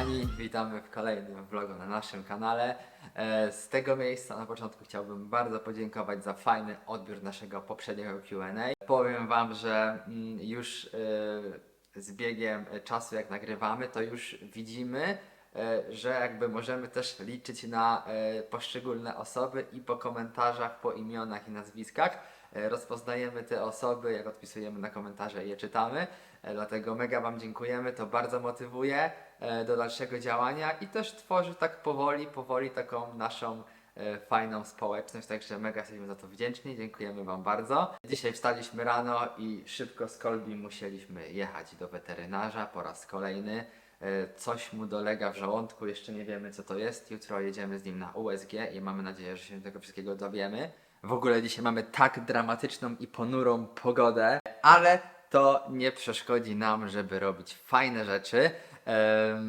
kochani, witamy w kolejnym vlogu na naszym kanale. E, Z tego miejsca na początku chciałbym bardzo podziękować za fajny odbiór naszego poprzedniego Q&A. Powiem Wam, że mm, już e, z biegiem czasu jak nagrywamy, to już widzimy, e, że jakby możemy też liczyć na poszczególne osoby i po komentarzach, po imionach i nazwiskach rozpoznajemy te osoby, jak odpisujemy na komentarze i je czytamy. E, Dlatego mega Wam dziękujemy, to bardzo motywuje e, do dalszego działania i też tworzy tak powoli, powoli taką naszą e, fajną społeczność, także mega jesteśmy za to wdzięczni, dziękujemy Wam bardzo. Dzisiaj wstaliśmy rano i szybko z Kolbi musieliśmy jechać do weterynarza po raz kolejny. E, Coś mu dolega w żołądku, jeszcze nie wiemy co to jest. Jutro jedziemy z nim na USG i mamy nadzieję, że się tego wszystkiego dowiemy. W ogóle dzisiaj mamy tak dramatyczną i ponurą pogodę, ale to nie przeszkodzi nam, żeby robić fajne rzeczy.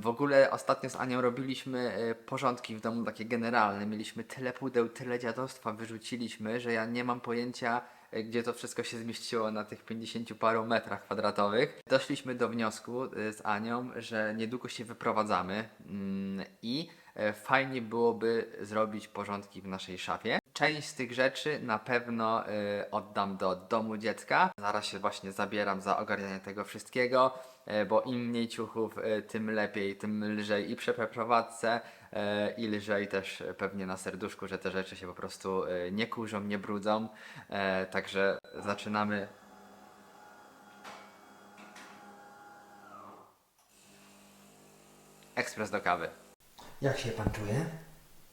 W ogóle ostatnio z Anią robiliśmy e, porządki w domu takie generalne. Mieliśmy tyle pudeł, tyle dziadostwa wyrzuciliśmy, że ja nie mam pojęcia, e, gdzie to wszystko się zmieściło na tych 50 paru metrach kwadratowych. Doszliśmy do wniosku e, z Anią, że niedługo się wyprowadzamy mm, i fajnie byłoby zrobić porządki w naszej szafie. Część z tych rzeczy na pewno y, oddam do domu dziecka. Zaraz się właśnie zabieram za ogarnianie tego wszystkiego, y, bo im mniej ciuchów, y, tym lepiej, tym lżej i przy przeprowadzce y, i lżej też y, pewnie na serduszku, że te rzeczy się po prostu y, nie kurzą, nie brudzą. E, Także zaczynamy ekspres do kawy. Jak się pan czuje?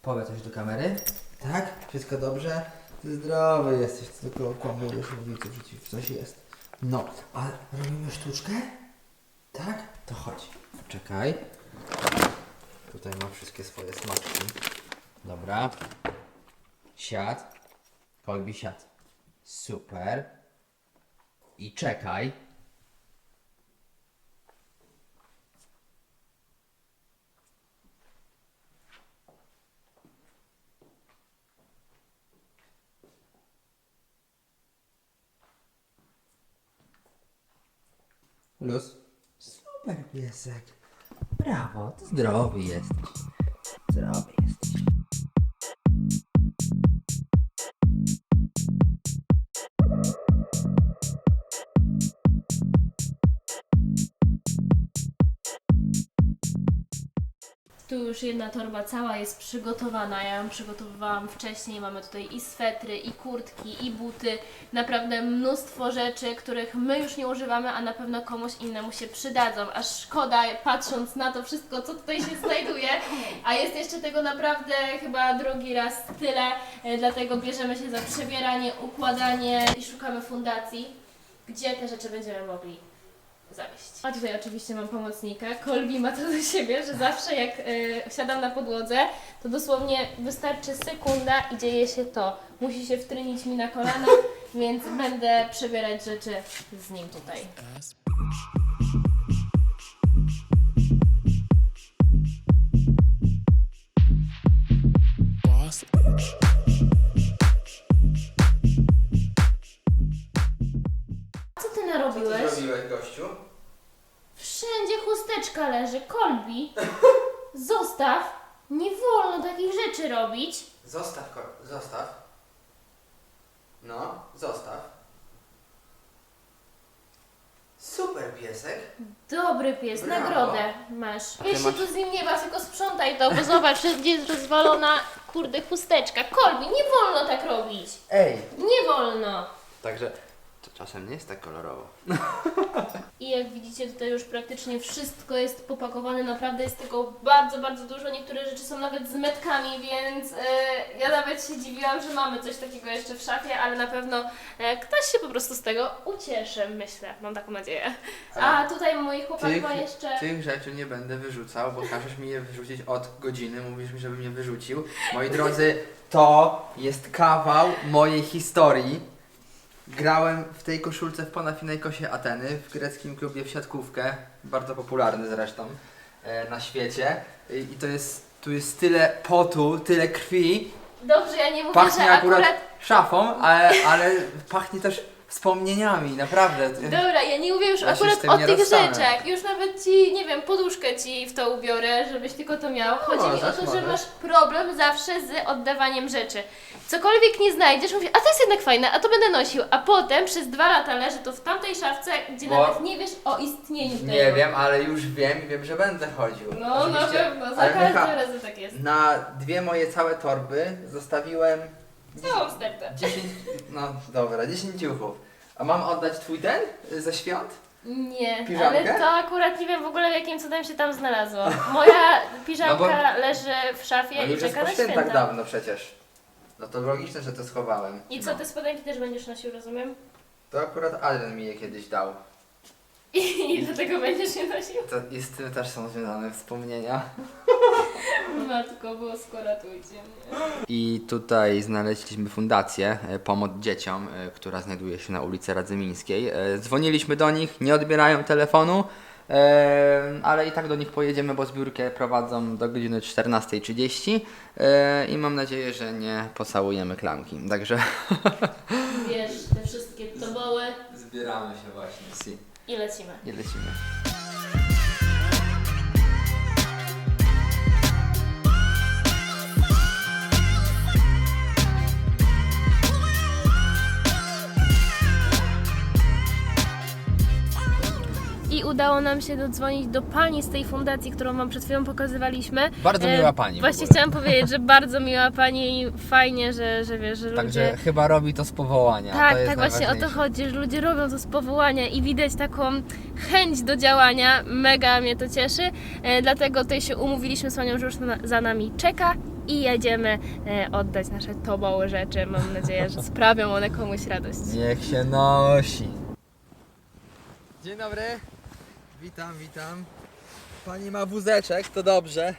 Powie coś do kamery. Tak? Wszystko dobrze? Ty zdrowy jesteś, tylko okłamujesz rodziców, że ci coś jest. No, a robimy sztuczkę? Tak? To chodź. Czekaj. Tutaj mam wszystkie swoje smaczki. Dobra. Siad. Kolbi siad. Super. I czekaj. Luz. Super piesek. Brawo, zdrowy jesteś. Zdrowy jesteś. Tu już jedna torba cała jest przygotowana. Ja ją przygotowywałam wcześniej. Mamy tutaj i swetry, i kurtki, i buty. Naprawdę mnóstwo rzeczy, których my już nie używamy, a na pewno komuś innemu się przydadzą. Aż szkoda, patrząc na to wszystko, co tutaj się znajduje. A jest jeszcze tego naprawdę chyba drugi raz tyle. e, Dlatego bierzemy się za przebieranie, układanie i szukamy fundacji, gdzie te rzeczy będziemy mogli zawieść. A tutaj oczywiście mam pomocnika. Kolbi ma to do siebie, że zawsze jak y, siadam na podłodze, to dosłownie wystarczy sekunda i dzieje się to. Musi się wtrynić mi na kolana, więc będę przebierać rzeczy z nim tutaj. Ty narobiłeś? zrobiłeś, gościu? Wszędzie chusteczka leży. Kolbi, zostaw. Nie wolno takich rzeczy robić. Zostaw, ko- zostaw. No, zostaw. Super piesek. Dobry pies, Brawo. nagrodę masz. ty Wiesz, się masz- tu z nim nie baw, tylko sprzątaj to, bo zobacz, wszędzie jest rozwalona, kurde, chusteczka. Kolbi, nie wolno tak robić. Ej! Nie wolno. Także to czasem nie jest tak kolorowo. I jak widzicie, tutaj już praktycznie wszystko jest popakowane, naprawdę jest tego bardzo, bardzo dużo. Niektóre rzeczy są nawet z metkami, więc e, ja nawet się dziwiłam, że mamy coś takiego jeszcze w szafie, ale na pewno e, ktoś się po prostu z tego ucieszy, myślę, mam taką nadzieję. A tutaj mój chłopak ma jeszcze... tych rzeczy nie będę wyrzucał, bo każesz mi je wyrzucić od godziny. Mówisz mi, żebym je wyrzucił. Moi drodzy, to jest kawał mojej historii. Grałem w tej koszulce w Panafinejkosie Ateny, w greckim klubie w siatkówkę, bardzo popularny zresztą e, na świecie. I, I to jest, tu jest tyle potu, tyle krwi. Dobrze, ja nie mówię, Pachnie że akurat, akurat szafą, ale, ale pachnie też wspomnieniami, naprawdę. Dobra, ja nie mówię już Ja się z akurat tym o nie tych rozstanę. rzeczach. Już nawet ci, nie wiem, poduszkę ci w to ubiorę, żebyś tylko to miał. Chodzi mi o to, że możesz. masz problem zawsze z oddawaniem rzeczy. Cokolwiek nie znajdziesz, mówisz, a to jest jednak fajne, a to będę nosił. A potem przez dwa lata leży to w tamtej szafce, gdzie Bo- nawet nie wiesz o istnieniu tego. Nie wiem, ale już wiem i wiem, że będę chodził. No, na Oczywiście. pewno, za Ale każdym Micha, razem tak jest. Na dwie moje całe torby zostawiłem Całą stertę. 10, no dobra, 10 ciuchów. A mam oddać twój ten y, ze świąt? Nie, Piżamkę? ale to akurat nie wiem w ogóle jakim cudem się tam znalazło. Moja piżamka No leży w szafie No i już jest czeka po na świętach święta. dawno przecież. No to logiczne, że to schowałem. I co, te spodenki też będziesz nosił, rozumiem? To akurat Adrian mi je kiedyś dał. I dlatego będziesz je nosił? To i z tym też są związane wspomnienia. Matko bosko, ratujcie mnie. I tutaj znaleźliśmy fundację e, Pomoc Dzieciom, e, która znajduje się na ulicy Radzymińskiej. E, Dzwoniliśmy do nich, nie odbierają telefonu, e, ale i tak do nich pojedziemy, bo zbiórkę prowadzą do godziny 14.30 e, i mam nadzieję, że nie posałujemy klamki. Także Wiesz, te wszystkie toboły zbieramy się właśnie. Si. i lecimy. I lecimy. Udało nam się dodzwonić do pani z tej fundacji, którą Wam przed chwilą pokazywaliśmy. Bardzo miła pani Właśnie chciałam powiedzieć, że bardzo miła pani i fajnie, że, że wiesz, że Także ludzie... chyba robi to z powołania. Tak, tak właśnie o to chodzi, że ludzie robią to z powołania i widać taką chęć do działania. Mega mnie to cieszy. E, dlatego tutaj się umówiliśmy z panią, że już za nami czeka i jedziemy e, oddać nasze toboły rzeczy. Mam nadzieję, że sprawią one komuś radość. Niech się nosi. Dzień dobry. Witam, witam. Pani ma wózeczek, to dobrze.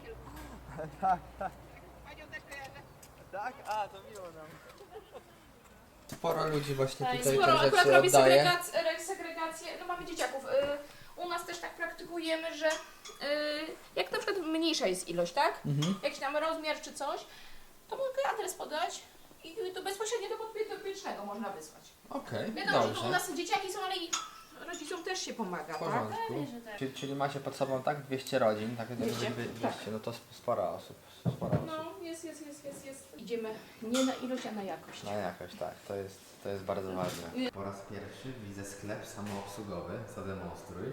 tak, tak. Tak? A, to miło nam. Sporo ludzi właśnie Tak, tutaj Sporo te akurat rzeczy robi oddaje. segregac- re- segregację, no mamy dzieciaków. Y, U nas też tak praktykujemy, że y, jak na przykład mniejsza jest ilość, tak? Mhm. Jakiś tam rozmiar czy coś, to mogę adres podać i to bezpośrednio do podpiecznego można wysłać. Okej, Wiadomo, że tu u dobrze. nas dzieciaki są, ale i rodzicom też się pomaga, W tak? porządku. Pewnie, że tak. Czyli, czyli macie pod sobą tak 200 rodzin, tak? 200, 200, tak. no to sp- spora osób. Spora osób. No, jest, jest, jest, jest, jest. Idziemy nie na ilość, a na jakość. Na jakoś tak, to jest, to jest bardzo ważne. Po raz pierwszy widzę sklep samoobsługowy, zademonstruj.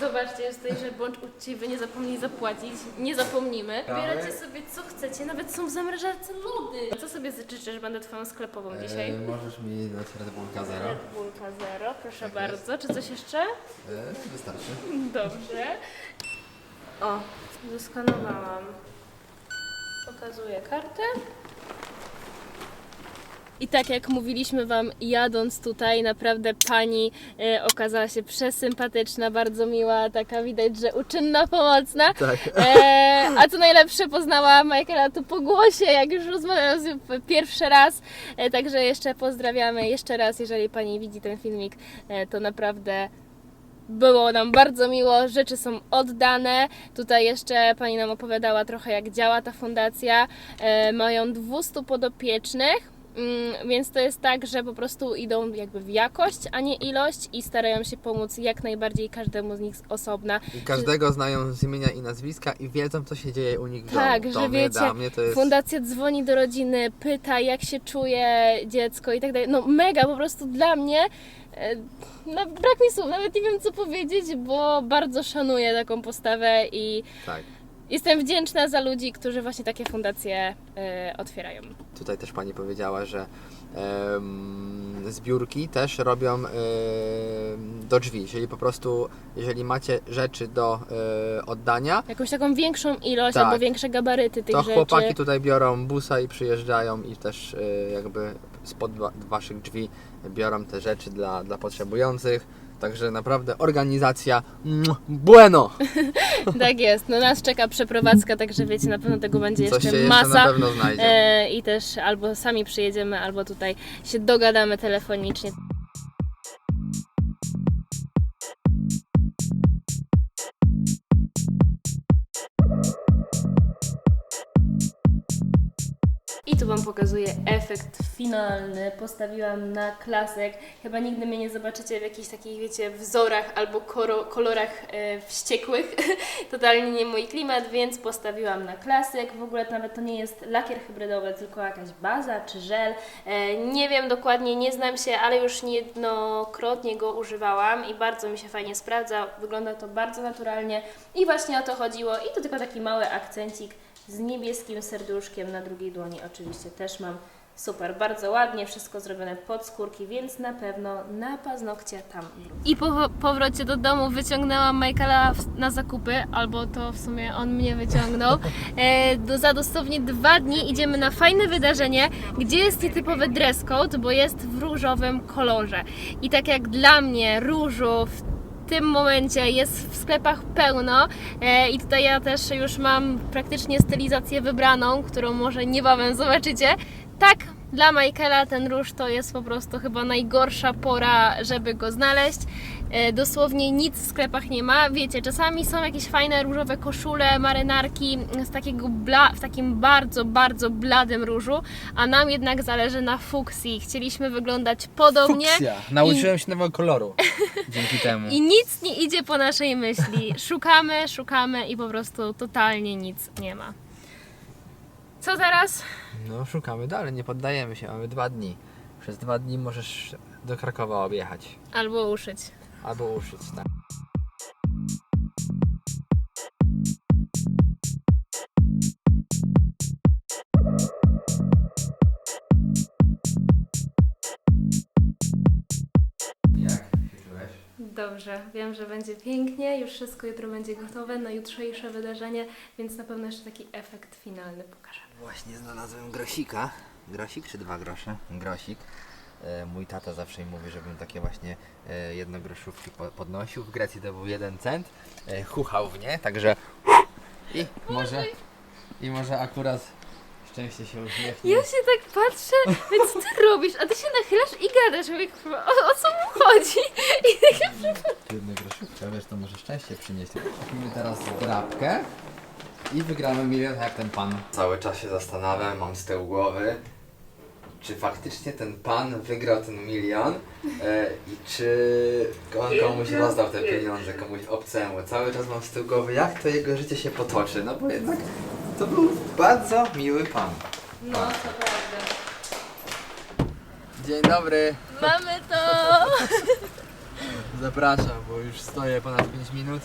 Zobaczcie, jest tutaj, że bądź uczciwy, nie zapomnij zapłacić. Nie zapomnimy. Damy. Wybieracie sobie co chcecie, nawet są w zamrażarce lody. Co sobie życzysz, że będę twoją sklepową dzisiaj? E, możesz mi dać Red Bullka Zero? Red Bullka Zero, proszę Tak bardzo. Czy coś jeszcze? E, wystarczy. Dobrze. O, zeskanowałam. Pokazuję kartę. I tak jak mówiliśmy Wam, jadąc tutaj, naprawdę pani e, okazała się przesympatyczna, bardzo miła, taka widać, że uczynna, pomocna. Tak. E, a co najlepsze, poznała Michaela tu po głosie, jak już rozmawiałam z nią pierwszy raz. E, także jeszcze pozdrawiamy jeszcze raz, jeżeli pani widzi ten filmik, e, to naprawdę było nam bardzo miło, rzeczy są oddane. Tutaj jeszcze pani nam opowiadała trochę, jak działa ta fundacja. E, mają 200 podopiecznych. Mm, Więc to jest tak, że po prostu idą jakby w jakość, a nie ilość i starają się pomóc jak najbardziej każdemu z nich osobna. I każdego znają z imienia i nazwiska i wiedzą, co się dzieje u nich w Tak, domu. że to mnie, wiecie, jest... Fundacja dzwoni do rodziny, pyta jak się czuje dziecko i tak dalej. No mega, po prostu dla mnie e, no, brak mi słów, nawet nie wiem co powiedzieć, bo bardzo szanuję taką postawę i Tak. Jestem wdzięczna za ludzi, którzy właśnie takie fundacje e, otwierają. Tutaj też pani powiedziała, że em, zbiórki też robią em, do drzwi, czyli po prostu jeżeli macie rzeczy do e, oddania, Jakąś taką większą ilość Tak. albo większe gabaryty tych to rzeczy. chłopaki tutaj biorą busa i przyjeżdżają i też e, jakby spod wa- waszych drzwi biorą te rzeczy dla, dla potrzebujących. Także naprawdę organizacja bueno! Tak jest, no nas czeka przeprowadzka, także wiecie, na pewno tego będzie jeszcze jeszcze masa. na pewno znajdzie. E, I też albo sami przyjedziemy, albo tutaj się dogadamy telefonicznie. Wam pokazuję efekt finalny. Postawiłam na klasek. Chyba nigdy mnie nie zobaczycie w jakichś takich, wiecie, wzorach albo kolorach e, wściekłych. Totalnie nie mój klimat, więc postawiłam na klasyk. W ogóle nawet to nie jest lakier hybrydowy, tylko jakaś baza czy żel. E, nie wiem dokładnie, nie znam się, ale już niejednokrotnie go używałam i bardzo mi się fajnie sprawdza. Wygląda to bardzo naturalnie i właśnie o to chodziło. I to tylko taki mały akcencik z niebieskim serduszkiem na drugiej dłoni oczywiście też mam. Super, bardzo ładnie, wszystko zrobione pod skórki, więc na pewno na paznokcie tam. I po powrocie do domu wyciągnęłam Michaela na zakupy, albo to w sumie on mnie wyciągnął. E, do, za dosłownie dwa dni idziemy na fajne wydarzenie, gdzie jest nietypowy dress code, bo jest w różowym kolorze. I tak jak dla mnie różu w w tym momencie jest w sklepach pełno e, i tutaj ja też już mam praktycznie stylizację wybraną, którą może niebawem zobaczycie. Tak, dla Michaela ten róż to jest po prostu chyba najgorsza pora, żeby go znaleźć. E, dosłownie nic w sklepach nie ma. Wiecie, czasami są jakieś fajne różowe koszule, marynarki z takiego bla, w takim bardzo, bardzo bladym różu, a nam jednak zależy na fuksji. Chcieliśmy wyglądać podobnie. Fuksja. Nauczyłem się nowego koloru dzięki temu. I nic nie idzie po naszej myśli. Szukamy, szukamy i po prostu totalnie nic nie ma. Co teraz? No szukamy dalej, nie poddajemy się, mamy dwa dni. Przez dwa dni możesz do Krakowa objechać. Albo uszyć. Albo uszyć, tak. Jak się czułeś? Dobrze, wiem, że będzie pięknie, już wszystko jutro będzie gotowe na jutrzejsze wydarzenie, więc na pewno jeszcze taki efekt finalny pokażę. Właśnie znalazłem grosika. Grosik czy dwa grosze? Grosik. E, Mój tata zawsze mi mówi, żebym takie właśnie e, jednogroszówki po- podnosił. W Grecji to był jeden cent. E, Chuchał w nie, także i może, i może akurat szczęście się uśmiechnie. Ja się tak patrzę, więc co ty robisz? A ty się nachylasz i gadasz, mówię, o, o co mu chodzi? I tak Jedno groszówka, wiesz, to może szczęście przynieść. Kupimy teraz drapkę i wygramy milion jak ten pan. Cały czas się zastanawiam, mam z tyłu głowy, czy faktycznie ten pan wygrał ten milion e, i czy on komuś rozdał te pieniądze, komuś obcemu. Cały czas mam z tyłu głowy, jak to jego życie się potoczy, no bo jednak to był bardzo miły pan. No, to prawda. Dzień dobry, Mamy to! zapraszam, bo już stoję ponad 5 minut.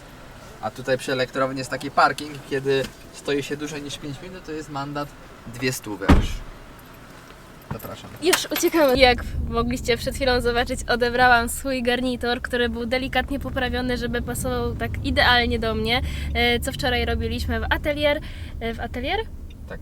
A tutaj przy elektrowni jest taki parking, kiedy stoi się dłużej niż 5 minut, to jest mandat 200 aż. Zapraszam. Już uciekamy. Jak mogliście przed chwilą zobaczyć, odebrałam swój garnitur, który był delikatnie poprawiony, żeby pasował tak idealnie do mnie. E, Co wczoraj robiliśmy w atelier. E, W atelier? Tak.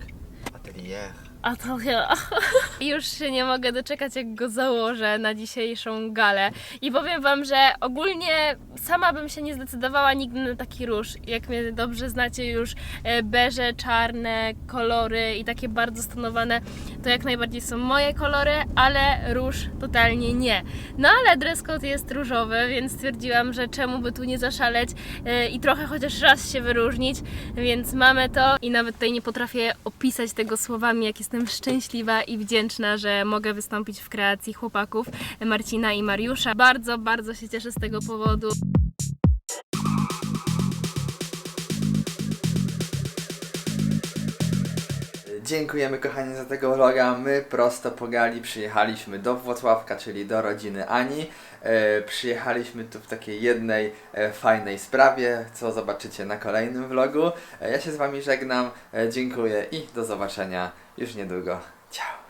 Atelier. Atelier. Już się nie mogę doczekać, jak go założę na dzisiejszą galę. I powiem Wam, że ogólnie sama bym się nie zdecydowała nigdy na taki róż. Jak mnie dobrze znacie już, e, beże, czarne kolory i takie bardzo stonowane, to jak najbardziej są moje kolory, ale róż totalnie nie. No ale dress code jest różowy, więc stwierdziłam, że czemu by tu nie zaszaleć e, i trochę chociaż raz się wyróżnić, więc mamy to i nawet tutaj nie potrafię opisać tego słowami, jak jestem szczęśliwa i wdzięczna, że mogę wystąpić w kreacji chłopaków Marcina i Mariusza. Bardzo, bardzo się cieszę z tego powodu. Dziękujemy kochani za tego vloga. My prosto po gali przyjechaliśmy do Włocławka, czyli do rodziny Ani. E, przyjechaliśmy tu w takiej jednej e, fajnej sprawie, co zobaczycie na kolejnym vlogu. E, ja się z Wami żegnam, dziękuję i do zobaczenia już niedługo. Ciao!